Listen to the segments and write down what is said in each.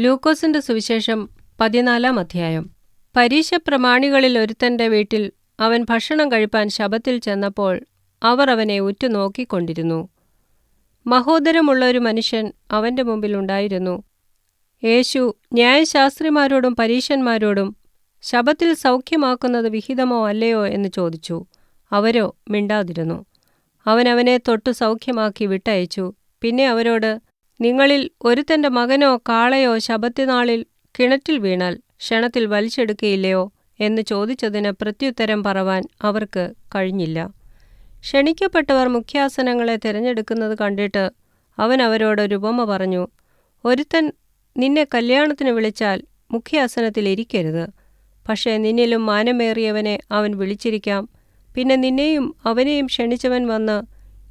ലൂക്കോസിന്റെ സുവിശേഷം പതിനാലാം അധ്യായം. പരീശ പ്രമാണികളിൽ ഒരുത്തന്റെ വീട്ടിൽ അവൻ ഭക്ഷണം കഴിപ്പാൻ ശബത്തിൽ ചെന്നപ്പോൾ അവർ അവനെ ഉറ്റുനോക്കിക്കൊണ്ടിരുന്നു. മഹോദരമുള്ള ഒരു മനുഷ്യൻ അവന്റെ മുമ്പിൽ ഉണ്ടായിരുന്നു. യേശു ന്യായശാസ്ത്രിമാരോടും പരീശന്മാരോടും ശബത്തിൽ സൗഖ്യമാക്കുന്നത് വിഹിതമോ അല്ലയോ എന്ന് ചോദിച്ചു. അവരോ മിണ്ടാതിരുന്നു. അവൻ അവനെ തൊട്ടു സൗഖ്യമാക്കി വിട്ടയച്ചു. പിന്നെ അവരോട് നിങ്ങളിൽ ഒരുത്തന്റെ മകനോ കാളയോ ശബത്തിനാളിൽ കിണറ്റിൽ വീണാൽ ക്ഷണത്തിൽ വലിച്ചെടുക്കയില്ലയോ എന്ന് ചോദിച്ചതിന് പ്രത്യുത്തരം പറവാൻ അവർക്ക് കഴിഞ്ഞില്ല. ക്ഷണിക്കപ്പെട്ടവർ മുഖ്യാസനങ്ങളെ തിരഞ്ഞെടുക്കുന്നത് കണ്ടിട്ട് അവൻ അവരോടൊരു ഉപമ പറഞ്ഞു ഒരുത്തൻ നിന്നെ കല്യാണത്തിന് വിളിച്ചാൽ മുഖ്യാസനത്തിൽ ഇരിക്കരുത്. പക്ഷേ നിന്നിലും മാനമേറിയവനെ അവൻ വിളിച്ചിരിക്കാം. പിന്നെ നിന്നെയും അവനെയും ക്ഷണിച്ചവൻ വന്ന്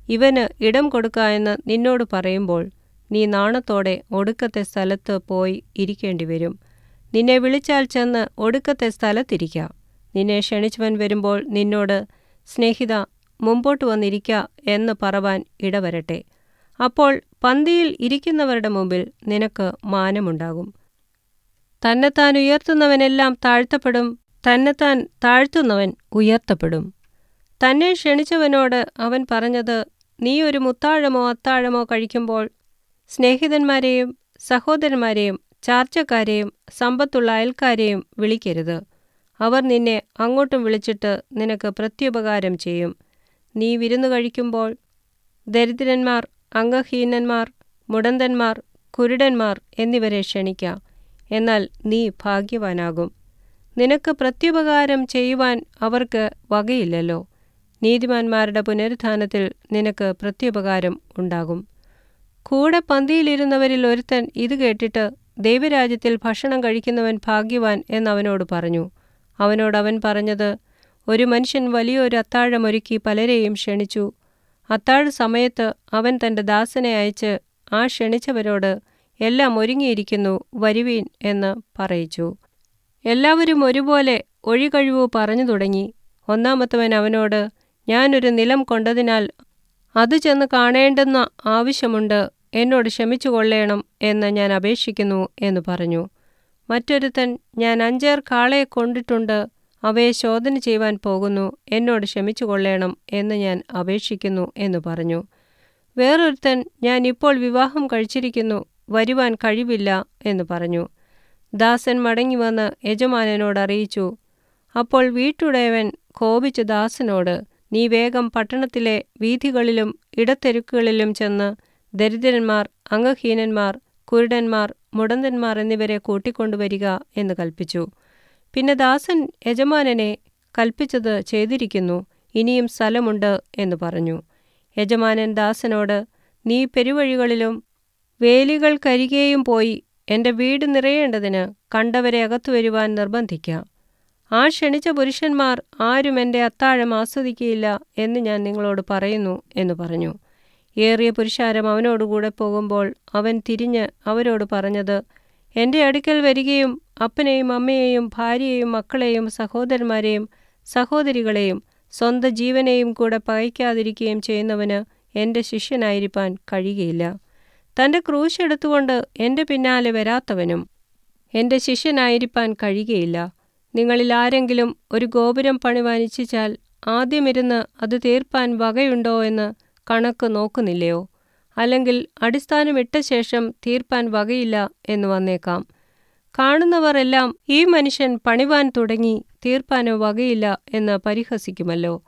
ഇവന് ഇടം കൊടുക്കാ എന്ന് നിന്നോട് പറയുമ്പോൾ നീ നാണത്തോടെ ഒടുക്കത്തെ സ്ഥലത്ത് പോയി ഇരിക്കേണ്ടി വരും നിന്നെ വിളിച്ചാൽ ചെന്ന് ഒടുക്കത്തെ സ്ഥലത്തിരിക്കാം. നിന്നെ ക്ഷണിച്ചവൻ വരുമ്പോൾ നിന്നോട് സ്നേഹിത മുമ്പോട്ട് വന്നിരിക്ക എന്ന് പറവാൻ ഇടവരട്ടെ. അപ്പോൾ പന്തിയിൽ ഇരിക്കുന്നവരുടെ മുമ്പിൽ നിനക്ക് മാനമുണ്ടാകും. തന്നെത്താൻ ഉയർത്തുന്നവനെല്ലാം താഴ്ത്തപ്പെടും തന്നെത്താൻ താഴ്ത്തുന്നവൻ ഉയർത്തപ്പെടും. തന്നെ ക്ഷണിച്ചവനോട് അവൻ പറഞ്ഞത് നീ ഒരു മുത്താഴമോ അത്താഴമോ കഴിക്കുമ്പോൾ സ്നേഹിതന്മാരെയും സഹോദരന്മാരെയും ചാർച്ചക്കാരെയും സമ്പത്തുള്ള അയൽക്കാരെയും വിളിക്കരുത്. അവർ നിന്നെ അങ്ങോട്ടും വിളിച്ചിട്ട് നിനക്ക് പ്രത്യുപകാരം ചെയ്യും. നീ വിരുന്നു കഴിക്കുമ്പോൾ ദരിദ്രന്മാർ അംഗഹീനന്മാർ മുടന്തന്മാർ കുരുടന്മാർ എന്നിവരെ ക്ഷണിക്കാം. എന്നാൽ നീ ഭാഗ്യവാനാകും. നിനക്ക് പ്രത്യുപകാരം ചെയ്യുവാൻ അവർക്ക് വകയില്ലല്ലോ. നീതിമാന്മാരുടെ പുനരുത്ഥാനത്തിൽ നിനക്ക് പ്രത്യുപകാരം ഉണ്ടാകും. കൂടെ പന്തിയിലിരുന്നവരിൽ ഒരുത്തൻ ഇത് കേട്ടിട്ട് ദൈവരാജ്യത്തിൽ ഭക്ഷണം കഴിക്കുന്നവൻ ഭാഗ്യവാൻ എന്നവനോട് പറഞ്ഞു. അവനോടവൻ പറഞ്ഞത് ഒരു മനുഷ്യൻ വലിയൊരു അത്താഴമൊരുക്കി പലരെയും ക്ഷണിച്ചു. അത്താഴ സമയത്ത് അവൻ തന്റെ ദാസനെ അയച്ച് ആ ക്ഷണിച്ചവരോട് എല്ലാം ഒരുങ്ങിയിരിക്കുന്നു വരുവീൻ എന്ന് പറയിച്ചു. എല്ലാവരും ഒരുപോലെ ഒഴികഴിവു പറഞ്ഞു തുടങ്ങി. ഒന്നാമത്തവൻ അവനോട് ഞാനൊരു നിലം കൊണ്ടതിനാൽ അത് ചെന്ന് കാണേണ്ടുന്ന ആവശ്യമുണ്ട്. എന്നോട് ക്ഷമിച്ചു കൊള്ളേണം എന്ന് ഞാൻ അപേക്ഷിക്കുന്നു എന്ന് പറഞ്ഞു. മറ്റൊരുത്തൻ ഞാൻ അഞ്ചേർ കാളയെ കൊണ്ടിട്ടുണ്ട്. അവയെ ശോധന ചെയ്യുവാൻ പോകുന്നു. എന്നോട് ക്ഷമിച്ചു കൊള്ളേണം എന്ന് ഞാൻ അപേക്ഷിക്കുന്നു എന്ന് പറഞ്ഞു. വേറൊരുത്തൻ ഞാൻ ഇപ്പോൾ വിവാഹം കഴിച്ചിരിക്കുന്നു. വരുവാൻ കഴിവില്ല എന്ന് പറഞ്ഞു. ദാസൻ മടങ്ങി വന്ന് യജമാനനോട് അറിയിച്ചു. അപ്പോൾ വീട്ടുടയവൻ കോപിച്ച് ദാസനോട് നീ വേഗം പട്ടണത്തിലെ വീഥികളിലും ഇടത്തെരുക്കുകളിലും ചെന്ന് ദരിദ്രന്മാർ അംഗഹീനന്മാർ കുരുടന്മാർ മുടന്തന്മാർ എന്നിവരെ കൂട്ടിക്കൊണ്ടുവരിക എന്ന് കൽപ്പിച്ചു. പിന്നെ ദാസൻ യജമാനനെ കൽപ്പിച്ചത് ചെയ്തിരിക്കുന്നു ഇനിയും സ്ഥലമുണ്ട് എന്ന് പറഞ്ഞു. യജമാനൻ ദാസനോട് നീ പെരുവഴികളിലും വേലികൾക്കരികെയും പോയി എന്റെ വീട് നിറയേണ്ടതിന് കണ്ടവരെ അകത്തു വരുവാൻ നിർബന്ധിക്കാം. ആ ക്ഷണിച്ച പുരുഷന്മാർ ആരും എന്റെ അത്താഴം ആസ്വദിക്കുകയില്ല എന്ന് ഞാൻ നിങ്ങളോട് പറയുന്നു എന്ന് പറഞ്ഞു. ഏറിയ പുരുഷാരം അവനോടുകൂടെ പോകുമ്പോൾ അവൻ തിരിഞ്ഞ് അവരോട് പറഞ്ഞത് എന്റെ അടുക്കൽ വരികയും അപ്പനെയും അമ്മയെയും ഭാര്യയെയും മക്കളെയും സഹോദരന്മാരെയും സഹോദരികളെയും സ്വന്തം ജീവനെയും കൂടെ പകയ്ക്കാതിരിക്കുകയും ചെയ്യുന്നവന് എന്റെ ശിഷ്യനായിരിക്കാൻ കഴിയുകയില്ല. തന്റെ ക്രൂശ് എടുത്തുകൊണ്ട് എന്റെ പിന്നാലെ വരാത്തവനും എന്റെ ശിഷ്യനായിരിക്കാൻ കഴിയുകയില്ല. നിങ്ങളിൽ ആരെങ്കിലും ഒരു ഗോപുരം പണിവാൻ ഇച്ഛിച്ചാൽ ആദ്യമിരുന്ന് അത് തീർപ്പാൻ വകയുണ്ടോ എന്ന് കണക്ക് നോക്കുന്നില്ലയോ? അല്ലെങ്കിൽ അടിസ്ഥാനമിട്ട ശേഷം തീർപ്പാൻ വകയില്ല എന്ന് വന്നേക്കാം. കാണുന്നവർ എല്ലാം ഈ മനുഷ്യൻ പണിവാൻ തുടങ്ങി തീർപ്പാനോ വകയില്ല എന്ന് പരിഹസിക്കുമല്ലോ.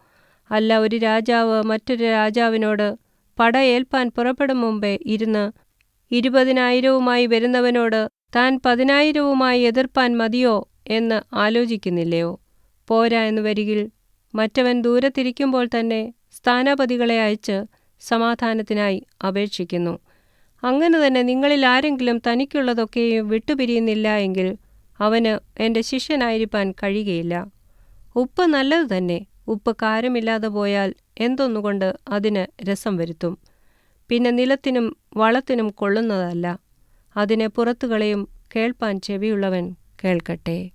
അല്ല ഒരു രാജാവ് മറ്റൊരു രാജാവിനോട് പട ഏൽപ്പാൻ പുറപ്പെടും മുമ്പേ ഇരുന്ന് ഇരുപതിനായിരവുമായി വരുന്നവനോട് താൻ പതിനായിരവുമായി എതിർപ്പാൻ മതിയോ എന്ന് ആലോചിക്കുന്നില്ലയോ? പോരാ എന്ന് വരികിൽ മറ്റവൻ ദൂരത്തിരിക്കുമ്പോൾ തന്നെ സ്ഥാനാപതികളെ അയച്ച് സമാധാനത്തിനായി അപേക്ഷിക്കുന്നു. അങ്ങനെ തന്നെ നിങ്ങളിൽ ആരെങ്കിലും തനിക്കുള്ളതൊക്കെയും വിട്ടുപിരിയുന്നില്ല എങ്കിൽ അവന് എന്റെ ശിഷ്യനായിരിക്കാൻ കഴിയുകയില്ല. ഉപ്പ് നല്ലത് തന്നെ. ഉപ്പ് കാരമില്ലാതെ പോയാൽ എന്തൊന്നുകൊണ്ട് അതിന് രസം വരുത്തും? പിന്നെ നിലത്തിനും വളത്തിനും കൊള്ളുന്നതല്ല. അതിനെ പുറത്തുകളെയും കേൾപ്പാൻ ചെവിയുള്ളവൻ കേൾക്കട്ടെ.